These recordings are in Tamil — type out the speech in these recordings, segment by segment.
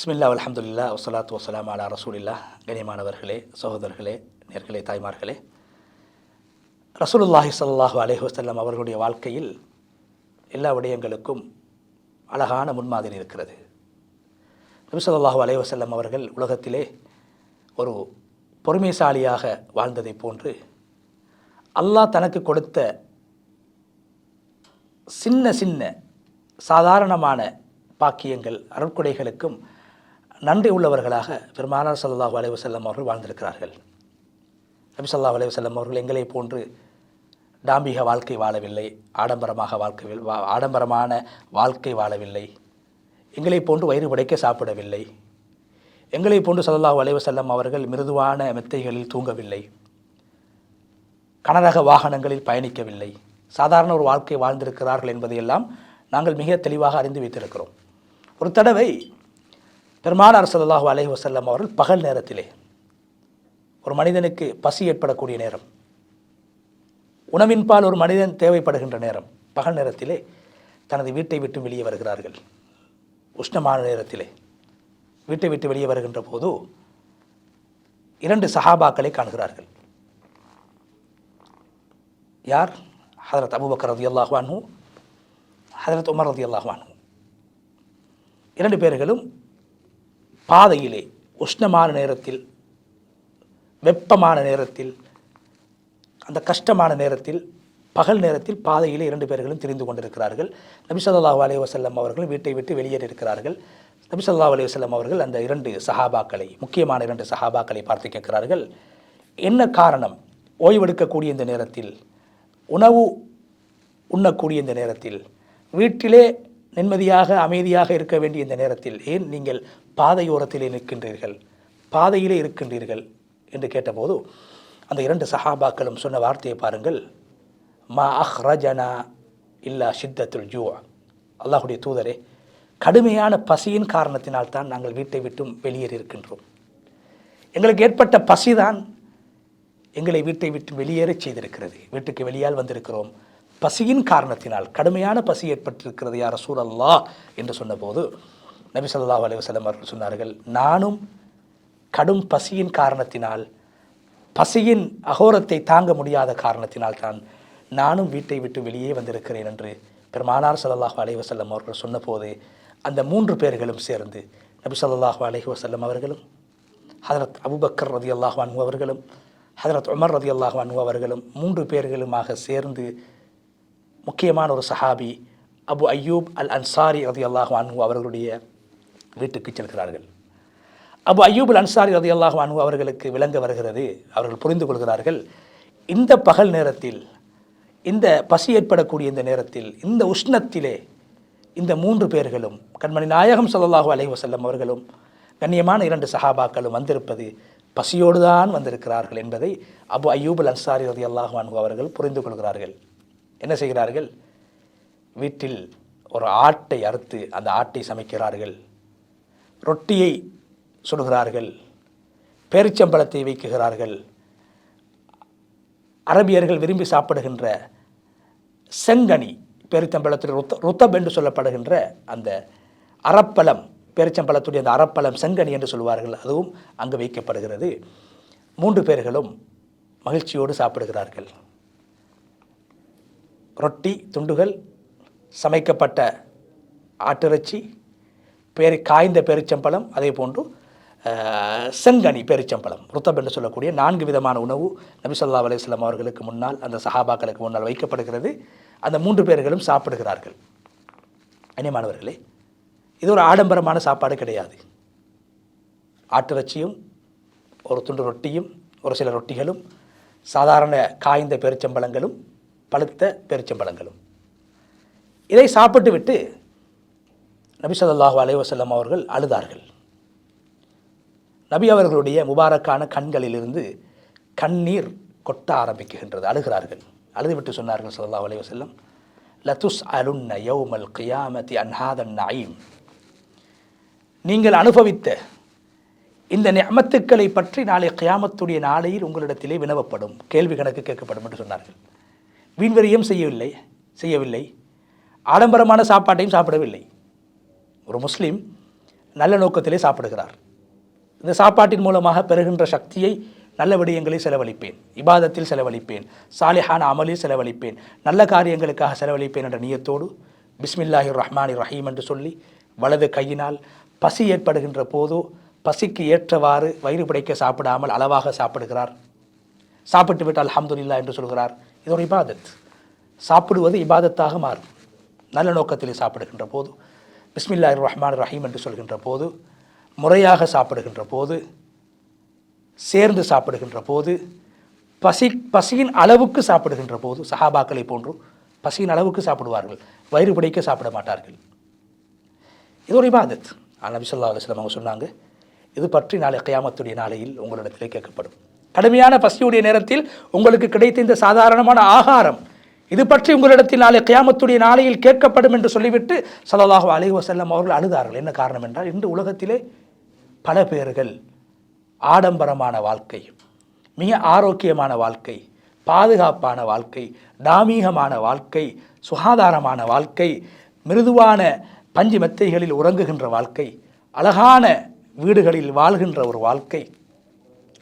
பிஸ்மில்லா அலமதுல்லா வசலாத்து வசலாம் அலா ரசூலில்லா கனியமானவர்களே சகோதரர்களே நேர்களே தாய்மார்களே. ரசூலுல்லாஹி சல்லாஹு அலைஹி வஸல்லம் அவர்களுடைய வாழ்க்கையில் எல்லா விடயங்களுக்கும் அழகான முன்மாதிரி இருக்கிறது. நபிசல்லாஹு ஸல்லல்லாஹு அவர்கள் உலகத்திலே ஒரு பொறுமைசாலியாக வாழ்ந்ததைப் போன்று அல்லாஹ் தனக்கு கொடுத்த சின்ன சின்ன சாதாரணமான பாக்கியங்கள் அருட்கொடைகளுக்கும் நன்றி உள்ளவர்களாக பெருமானார் ஸல்லல்லாஹு வளைவு வஸல்லம் அவர்கள் வாழ்ந்திருக்கிறார்கள். நபி சல்லாஹ் அலைஹி அவர்கள் எங்களை போன்று டாம்பிக வாழ்க்கை வாழவில்லை ஆடம்பரமாக வாழ்க்கை வா- ஆடம்பரமான வாழ்க்கை வாழவில்லை எங்களை போன்று வயிறு படைக்க சாப்பிடவில்லை எங்களை போன்று சல்லாஹ் வளைவு வஸல்லம் அவர்கள் மிருதுவான மெத்தைகளில் தூங்கவில்லை கனரக வாகனங்களில் பயணிக்கவில்லை சாதாரண ஒரு வாழ்க்கை வாழ்ந்திருக்கிறார்கள் என்பதையெல்லாம் நாங்கள் மிக தெளிவாக அறிந்து வைத்திருக்கிறோம். ஒரு தடவை பெருமானார் ஸல்லல்லாஹு அலஹி வசல்லம் அவர்கள் பகல் நேரத்திலே ஒரு மனிதனுக்கு பசி ஏற்படக்கூடிய நேரம் உணவின்பால் ஒரு மனிதன் தேவைப்படுகின்ற நேரம் பகல் நேரத்திலே தனது வீட்டை விட்டு வெளியே வருகிறார்கள். உஷ்ணமான நேரத்திலே வீட்டை விட்டு வெளியே வருகின்ற போது இரண்டு சஹாபாக்களை காண்கிறார்கள். யார்? ஹதரத் அபுபக்கர் ரதி அல்லாஹ்வானு ஹதரத் உமர் ரதி அல்லாஹ்வானு இரண்டு பேர்களும் பாதையிலே உஷ்ணமான நேரத்தில் வெப்பமான நேரத்தில் அந்த கஷ்டமான நேரத்தில் பகல் நேரத்தில் பாதையிலே இரண்டு பேர்களும் திரிந்து கொண்டிருக்கிறார்கள். நபி ஸல்லல்லாஹு வசல்லம் வஸல்லம் அவர்கள் வீட்டை விட்டு வெளியேறியிருக்கிறார்கள் இருக்கிறார்கள். நபி வசல்லம் அவர்கள் அந்த இரண்டு சஹாபாக்களை முக்கியமான இரண்டு சஹாபாக்களை பார்த்து கேட்கிறார்கள். என்ன காரணம்? ஓய்வெடுக்கக்கூடிய இந்த நேரத்தில் உணவு உண்ணக்கூடிய இந்த நேரத்தில் வீட்டிலே நிம்மதியாக அமைதியாக இருக்க வேண்டிய இந்த நேரத்தில் ஏன் நீங்கள் பாதையோரத்திலே நிற்கின்றீர்கள் பாதையிலே இருக்கின்றீர்கள் என்று கேட்டபோது அந்த இரண்டு சஹாபாக்களும் சொன்ன வார்த்தையை பாருங்கள். மா அஹ்ரஜனா இல்லா சித்தத்துல் ஜூ அல்லாஹுடைய தூதரே கடுமையான பசியின் காரணத்தினால் தான் நாங்கள் வீட்டை விட்டும் வெளியேறி இருக்கின்றோம். எங்களுக்கு ஏற்பட்ட பசிதான் எங்களை வீட்டை விட்டு வெளியேறச் செய்திருக்கிறது. வீட்டுக்கு வெளியால் வந்திருக்கிறோம். பசியின் காரணத்தினால் கடுமையான பசி ஏற்பட்டிருக்கிறது யார் சூழல்லா என்று சொன்னபோது நபி சொல்லா அலைஹி அவர்கள் சொன்னார்கள் நானும் கடும் பசியின் காரணத்தினால் பசியின் அகோரத்தை தாங்க முடியாத காரணத்தினால் தான் நானும் வீட்டை விட்டு வெளியே வந்திருக்கிறேன் என்று பெருமானார் சல்லாஹ் அலைவசல்லம் அவர்கள் சொன்னபோது அந்த மூன்று பேர்களும் சேர்ந்து நபி ஸல்லல்லாஹு அலஹி வசல்லம் அவர்களும் ஹதரத் அபுபக்கர் ரதி அல்லாஹ் அன்ஹு அவர்களும் ஹதரத் உமர் ரதி அல்லாஹ் அன்ஹு அவர்களும் மூன்று பேர்களுமாக சேர்ந்து முக்கியமான ஒரு சஹாபி அபு அய்யூப் அல் அன்சாரி ரதி அல்லாஹ் அன்ஹு அவர்களுடைய வீட்டுக்கு செல்கிறார்கள். அபு அய்யூப் அன்சாரி ரதி அல்லாஹ் அன்ஹு அவர்களுக்கு விளங்க வருகிறது. அவர்கள் புரிந்து கொள்கிறார்கள் இந்த பகல் நேரத்தில் இந்த பசி ஏற்படக்கூடிய இந்த நேரத்தில் இந்த உஷ்ணத்திலே இந்த மூன்று பேர்களும் கண்மணி நாயகம் ஸல்லல்லாஹு அலைஹி வசல்லம் அவர்களும் கண்ணியமான இரண்டு சஹாபாக்களும் வந்திருப்பது பசியோடு தான் வந்திருக்கிறார்கள் என்பதை அபு அய்யூப் அன்சாரி ரதி அல்லாஹ் அன்ஹு அவர்கள் புரிந்து கொள்கிறார்கள். என்ன செய்கிறார்கள்? வீட்டில் ஒரு ஆட்டை அறுத்து அந்த ஆட்டை சமைக்கிறார்கள். ரொட்டியை சுடுகிறார்கள் பேரிச்சம்பழத்தை வைக்குகிறார்கள். அரபியர்கள் விரும்பி சாப்பிடுகின்ற செங்கனி பேரிச்சம்பழத்துடைய ருத்த ருத்தம் என்று சொல்லப்படுகின்ற அந்த அறப்பழம் பேரிச்சம்பழத்துடைய அந்த அறப்பழம் செங்கனி என்று சொல்வார்கள். அதுவும் அங்கு வைக்கப்படுகிறது. மூன்று பேர்களும் மகிழ்ச்சியோடு சாப்பிடுகிறார்கள். ரொட்டி துண்டுகள் சமைக்கப்பட்ட ஆட்டிறைச்சி பேரி காய்ந்த பேரிச்சம்பழம் அதே போன்று செங்கனி பேரிச்சம்பழம். ருத்தப் என்று சொல்லக்கூடிய நான்கு விதமான உணவு நபி ஸல்லல்லாஹு அவர்களுக்கு முன்னால் அந்த சஹாபாக்களுக்கு முன்னால் வைக்கப்படுகிறது. அந்த மூன்று பேர்களும் சாப்பிடுகிறார்கள். அனிமானவர்களே இது ஒரு ஆடம்பரமான சாப்பாடு கிடையாது. ஆட்டிறைச்சியும் ஒரு துண்டு ரொட்டியும் ஒரு சில ரொட்டிகளும் சாதாரண காய்ந்த பேரிச்சம்பழங்களும் பழுத்த பேரிச்சம்பழங்களும். இதை சாப்பிட்டு விட்டு நபி ஸல்லல்லாஹு அலைஹி அவர்கள் அழுதார்கள். நபி அவர்களுடைய முபாரக்கான கண்களிலிருந்து கண்ணீர் கொட்ட ஆரம்பிக்கின்றது அழுகிறார்கள். அழுதுவிட்டு சொன்னார்கள் ஸல்லல்லாஹு அலைவசல்லம் லதுஸ் அலுன்ன யௌமல் கியாமதி அன்ஹாதன் நாயிம் நீங்கள் அனுபவித்த இந்த நியமத்துக்களை பற்றி நாளை கியாமத்துடைய நாளையில் உங்களிடத்திலே வினவப்படும் கேள்வி கணக்கு கேட்கப்படும் என்று சொன்னார்கள். வீண்வெறியும் செய்யவில்லை செய்யவில்லை. ஆடம்பரமான சாப்பாட்டையும் சாப்பிடவில்லை. ஒரு முஸ்லீம் நல்ல நோக்கத்திலே சாப்பிடுகிறார். இந்த சாப்பாட்டின் மூலமாக பெறுகின்ற சக்தியை நல்ல விடயங்களில் செலவழிப்பேன். இபாதத்தில் செலவழிப்பேன். சாலிஹான அமலில் செலவழிப்பேன். நல்ல காரியங்களுக்காக செலவழிப்பேன் என்ற நியத்தோடு பிஸ்மில்லாஹிர் ரஹ்மானி ரஹீம் என்று சொல்லி வலது கையினால் பசி ஏற்படுகின்ற போதோ பசிக்கு ஏற்றவாறு வயிறு பிடைக்க சாப்பிடாமல் அளவாக சாப்பிடுகிறார். சாப்பிட்டு விட்டால் அஹமதுல்லா என்று சொல்கிறார். இது ஒரு இபாதத். சாப்பிடுவது இபாதத்தாக மாறும். நல்ல நோக்கத்தில் சாப்பிடுகின்ற போது பிஸ்மில்லாஹிர் ரஹ்மான் ரஹீம் என்று சொல்கின்ற போது முறையாக சாப்பிடுகின்ற போது சேர்ந்து சாப்பிடுகின்ற போது பசி பசியின் அளவுக்கு சாப்பிடுகின்ற போது சஹாபாக்களை போன்று பசியின் அளவுக்கு சாப்பிடுவார்கள். வயிறு பிடிக்க சாப்பிட மாட்டார்கள். இது ஒரு இபாதத். நபி சொல்லா அலுவலம் அவங்க சொன்னாங்க இது பற்றி நாளை கியாமத்துடைய நாளையில் உங்களிடத்திலே கேட்கப்படும். கடுமையான பசியுடைய நேரத்தில் உங்களுக்கு கிடைத்த இந்த சாதாரணமான ஆகாரம் இது பற்றி உங்களிடத்தில் நாளை கியாமத்துடைய நாளையில் கேட்கப்படும் என்று சொல்லிவிட்டு ஸல்லல்லாஹு அலைஹி வஸல்லம் அவர்கள் அழுதார்கள். என்ன காரணம் என்றால் இன்று உலகத்திலே பல பேர்கள் ஆடம்பரமான வாழ்க்கை மிக ஆரோக்கியமான வாழ்க்கை பாதுகாப்பான வாழ்க்கை தாமீகமான வாழ்க்கை சுகாதாரமான வாழ்க்கை மிருதுவான பஞ்சு மெத்தைகளில் உறங்குகின்ற வாழ்க்கை அழகான வீடுகளில் வாழ்கின்ற ஒரு வாழ்க்கை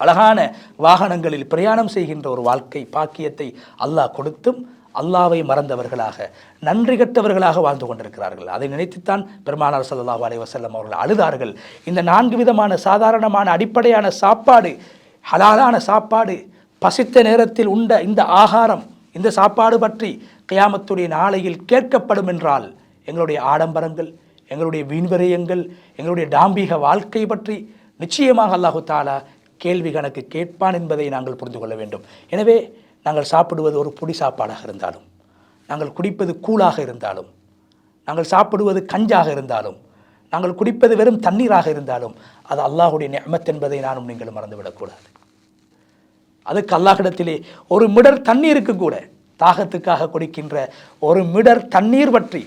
அழகான வாகனங்களில் பிரயாணம் செய்கின்ற ஒரு வாழ்க்கை பாக்கியத்தை அல்லாஹ் கொடுத்தும் அல்லாவை மறந்தவர்களாக நன்றி கட்டவர்களாக வாழ்ந்து கொண்டிருக்கிறார்கள். அதை நினைத்துத்தான் பெருமானார் ஸல்லல்லாஹு அலைஹி வஸல்லம் அவர்கள் அழுதார்கள். இந்த நான்கு விதமான சாதாரணமான அடிப்படையான சாப்பாடு ஹலாலான சாப்பாடு பசித்த நேரத்தில் உண்ட இந்த ஆகாரம் இந்த சாப்பாடு பற்றி கியாமத்துடைய நாளையில் கேட்கப்படும் என்றால் எங்களுடைய ஆடம்பரங்கள் எங்களுடைய வீண்விரயங்கள் எங்களுடைய டாம்பீக வாழ்க்கை பற்றி நிச்சயமாக அல்லாஹு தாலா கேள்வி கணக்கு கேட்பான் என்பதை நாங்கள் புரிந்து கொள்ள வேண்டும். எனவே நாங்கள் சாப்பிடுவது ஒரு புடி சாப்பாடாக இருந்தாலும் நாங்கள் குடிப்பது கூழாக இருந்தாலும் நாங்கள் சாப்பிடுவது கஞ்சாக இருந்தாலும் நாங்கள் குடிப்பது வெறும் தண்ணீராக இருந்தாலும் அது அல்லாஹுடைய நியமத் என்பதை நானும் நீங்களும் மறந்துவிடக்கூடாது. அதுக்கு அல்லாஹிடத்திலே ஒரு மிடர் தண்ணீருக்கு கூட தாகத்துக்காக குடிக்கின்ற ஒரு மிடர் தண்ணீர் பற்றி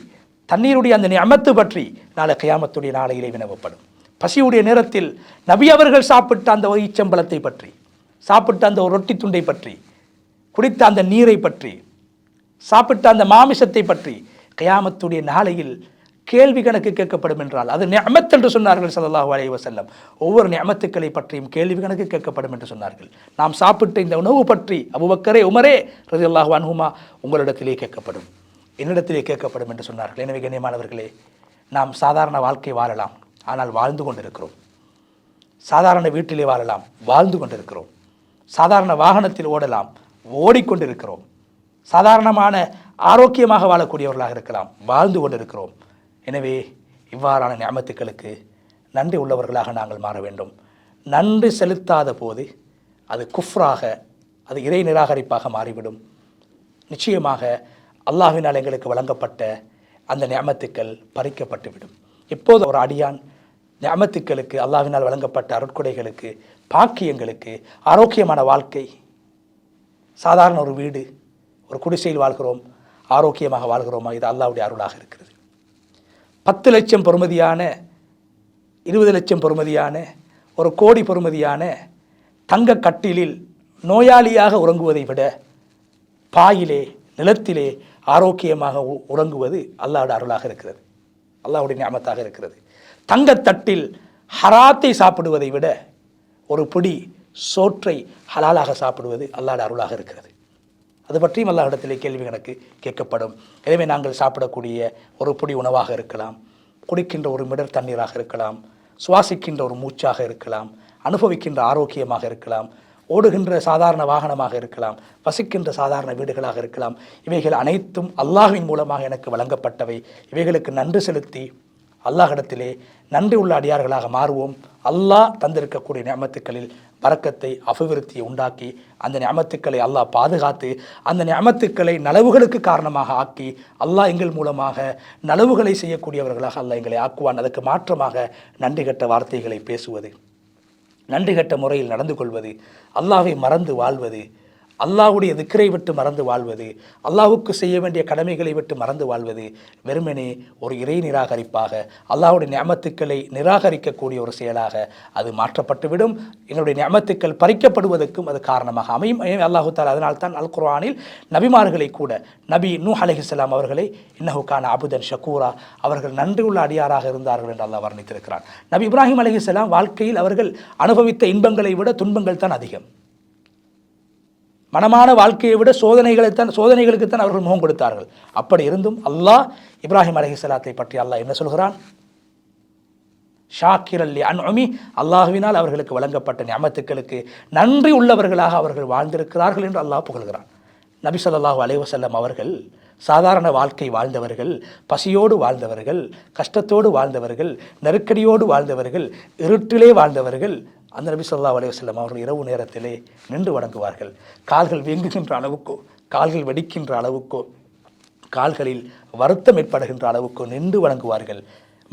தண்ணீருடைய அந்த நியமத்து பற்றி நாளை கியாமத்துடைய நாளையிலே வினவப்படும். பசியுடைய நேரத்தில் நபி அவர்கள் சாப்பிட்ட அந்த ஈச்சம்பளத்தை பற்றி சாப்பிட்ட அந்த ஒரு ரொட்டி துண்டை பற்றி குடித்த அந்த நீரை பற்றி சாப்பிட்ட அந்த மாமிசத்தை பற்றி கயாமத்துடைய நாளையில் கேள்வி கணக்கு கேட்கப்படும் என்றால் அது நியமத் என்று சொன்னார்கள் ஸல்லல்லாஹு அலைய வசல்லம் ஒவ்வொரு நியமத்துக்களை பற்றியும் கேள்வி கணக்கு கேட்கப்படும் என்று சொன்னார்கள். நாம் சாப்பிட்ட இந்த உணவு பற்றி அபுபக்கரே உமரே ரலியல்லாஹு அன்ஹுமா உங்களிடத்திலே கேட்கப்படும். என்னிடத்திலே கேட்கப்படும் என்று சொன்னார்கள். எனவே கண்ணியமானவர்களே நாம் சாதாரண வாழ்க்கை வாழலாம். ஆனால் வாழ்ந்து கொண்டிருக்கிறோம். சாதாரண வீட்டிலே வாழலாம். வாழ்ந்து கொண்டிருக்கிறோம். சாதாரண வாகனத்தில் ஓடலாம். ஓடிக்கொண்டிருக்கிறோம். சாதாரணமான ஆரோக்கியமாக வாழக்கூடியவர்களாக இருக்கலாம் வாழ்ந்து கொண்டிருக்கிறோம். எனவே இவ்வாறான ஞாபகத்துக்களுக்கு நன்றி உள்ளவர்களாக நாங்கள் மாற வேண்டும். நன்றி செலுத்தாத போது அது குஃப்ராக அது இறை நிராகரிப்பாக மாறிவிடும். நிச்சயமாக அல்லாஹினால் எங்களுக்கு வழங்கப்பட்ட அந்த ஞாபகத்துக்கள் பறிக்கப்பட்டுவிடும். எப்போது ஒரு அடியான் ஞாபகத்துக்களுக்கு அல்லாஹ்வினால் வழங்கப்பட்ட அருட்கொடைகளுக்கு பாக்கியங்களுக்கு ஆரோக்கியமான வாழ்க்கை சாதாரண ஒரு வீடு ஒரு குடிசையில் வாழ்கிறோம் ஆரோக்கியமாக வாழ்கிறோமா? இது அல்லாவுடைய அருளாக இருக்கிறது. பத்து லட்சம் பொறுமதியான இருபது லட்சம் பொறுமதியான ஒரு கோடி பொறுமதியான தங்க கட்டிலில் நோயாளியாக உறங்குவதை விட பாயிலே நிலத்திலே ஆரோக்கியமாக உ- உறங்குவது அல்லாஹ்வுடைய அருளாக இருக்கிறது. அல்லாவுடைய ஞாபகத்தாக இருக்கிறது. தங்கத்தட்டில் ஹராத்தை சாப்பிடுவதை விட ஒரு பிடி சோற்றை ஹலாலாக சாப்பிடுவது அல்லாட அருளாக இருக்கிறது. அது பற்றியும் அல்லாஹிடத்திலே கேள்வி கணக்கு கேட்கப்படும். எனவே நாங்கள் சாப்பிடக்கூடிய ஒரு பொடி உணவாக இருக்கலாம் குடிக்கின்ற ஒரு மிடர் தண்ணீராக இருக்கலாம் சுவாசிக்கின்ற ஒரு மூச்சாக இருக்கலாம் அனுபவிக்கின்ற ஆரோக்கியமாக இருக்கலாம் ஓடுகின்ற சாதாரண வாகனமாக இருக்கலாம் வசிக்கின்ற சாதாரண வீடுகளாக இருக்கலாம் இவைகள் அனைத்தும் அல்லாஹின் மூலமாக எனக்கு வழங்கப்பட்டவை. இவைகளுக்கு நன்றி செலுத்தி அல்லாஹிடத்திலே நன்றி உள்ள அடியார்களாக மாறுவோம். அல்லாஹ் தந்திருக்கக்கூடிய நியமத்துக்களில் பறக்கத்தை அபிவிருத்தியை உண்டாக்கி அந்த நியமத்துக்களை அல்லாஹ் பாதுகாத்து அந்த நியமத்துக்களை நலவுகளுக்கு காரணமாக ஆக்கி அல்லாஹ் எங்கள் மூலமாக நலவுகளை செய்யக்கூடியவர்களாக அல்லாஹ் எங்களை ஆக்குவான். அதற்கு மாற்றமாக நன்றி கெட்ட வார்த்தைகளை பேசுவது நன்றி கெட்ட முறையில் நடந்து கொள்வது அல்லாவை மறந்து வாழ்வது அல்லாஹுடைய திக்கரை விட்டு மறந்து வாழ்வது அல்லாஹுக்கு செய்ய வேண்டிய கடமைகளை விட்டு மறந்து வாழ்வது வெறுமனே ஒரு இறை நிராகரிப்பாக அல்லாஹ்வுடைய நியமத்துக்களை நிராகரிக்கக்கூடிய ஒரு செயலாக அது மாற்றப்பட்டுவிடும். எங்களுடைய நியமத்துக்கள் பறிக்கப்படுவதற்கும் அது காரணமாக அமையும். அல்லாஹு தாலா அதனால் தான் அல் குர்ஆனில் நபிமார்களை கூட நபி நூ அலைஹிஸ்ஸலாம் அவர்களை இன்னஹுக்கான அபுதன் ஷக்கூரா அவர்கள் நன்றியுள்ள அடியாராக இருந்தார்கள் என்று அல்லாஹ் வர்ணித்திருக்கிறான். நபி இப்ராஹிம் அலைஹிஸ்ஸலாம் வாழ்க்கையில் அவர்கள் அனுபவித்த இன்பங்களை விட துன்பங்கள் தான் அதிகம். மனமான வாழ்க்கையை விட சோதனைகளைத்தான் சோதனைகளுக்குத்தான் அவர்கள் முகம் கொடுத்தார்கள். அப்படி இருந்தும் அல்லாஹ் இப்ராஹிம் அலஹிஸ்லாத்தை பற்றி அல்லாஹ் என்ன சொல்கிறான்? ஷாக்கிர் அல்லி அன்மி அல்லாஹுவினால் அவர்களுக்கு வழங்கப்பட்ட ஞாபத்துக்களுக்கு நன்றி உள்ளவர்களாக அவர்கள் வாழ்ந்திருக்கிறார்கள் என்று அல்லாஹ் புகழ்கிறான். நபி ஸல்லல்லாஹு அலைவசல்லம் அவர்கள் சாதாரண வாழ்க்கை வாழ்ந்தவர்கள் பசியோடு வாழ்ந்தவர்கள் கஷ்டத்தோடு வாழ்ந்தவர்கள் நெருக்கடியோடு வாழ்ந்தவர்கள் இருட்டிலே வாழ்ந்தவர்கள் அந்த நபி சொல்லா அலைஹி அவர்கள் இரவு நேரத்திலே நின்று வணங்குவார்கள். கால்கள் வீங்குகின்ற அளவுக்கோ கால்கள் வெடிக்கின்ற அளவுக்கோ கால்களில் வருத்தம் ஏற்படுகின்ற அளவுக்கோ நின்று வணங்குவார்கள்.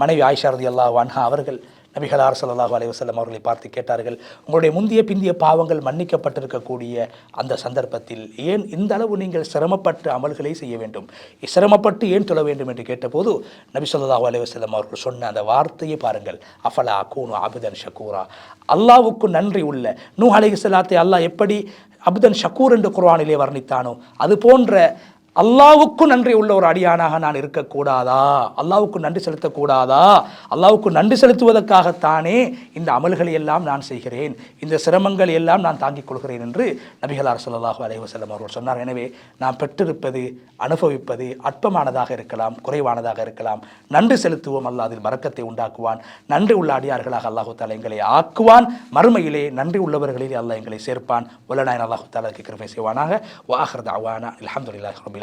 மனைவி ஆயிஷா ரதி அல்லாஹ் அவர்கள் நபிகளார் ஸல்லல்லாஹு அலைஹி வஸல்லம் அவர்களை பார்த்து கேட்டார்கள் உங்களுடைய முந்தைய பிந்திய பாவங்கள் மன்னிக்கப்பட்டிருக்கக்கூடிய அந்த சந்தர்ப்பத்தில் ஏன் இந்த அளவு நீங்கள் சிரமப்பட்டு அமல்களை செய்ய வேண்டும்? சிரமப்பட்டு ஏன் தொழ வேண்டும்? என்று கேட்டபோது நபி சொல்லாஹூ அலைவசல்லம் அவர்கள் சொன்ன அந்த வார்த்தையை பாருங்கள் அஃபலா கூனு அபுதன் ஷக்கூரா அல்லாவுக்கு நன்றி உள்ள நூ அலைஹிஸ்ஸலாத்தை அல்லாஹ் எப்படி அபுதன் ஷக்கூர் என்று குர்வானிலே வர்ணித்தானோ அது போன்ற அல்லாவுக்கும் நன்றி உள்ள ஒரு அடியானாக நான் இருக்கக்கூடாதா? அல்லாவுக்கு நன்றி செலுத்தக்கூடாதா? அல்லாவுக்கு நன்றி செலுத்துவதற்காகத்தானே இந்த அமல்களை எல்லாம் நான் செய்கிறேன். இந்த சிரமங்கள் எல்லாம் நான் தாங்கிக் கொள்கிறேன் என்று நபிகளார் ஸல்லல்லாஹு அலைவசல்லம் அவர்கள் சொன்னார். எனவே நாம் பெற்றிருப்பது அனுபவிப்பது அற்பமானதாக இருக்கலாம் குறைவானதாக இருக்கலாம். நன்றி செலுத்துவோம். அல்லா அதில் மறக்கத்தை உண்டாக்குவான். நன்றி உள்ள அடியார்களாக அல்லாஹு தாலா எங்களை ஆக்குவான். மறுமையிலே நன்றி உள்ளவர்களிலே அல்லாஹ் எங்களை சேர்ப்பான். உலநாயன் அல்லாஹு தாலாக்கு கிருபை செய்வானாக. வாஹர் தாவானா அலமதுல்லாஹ் ரபில்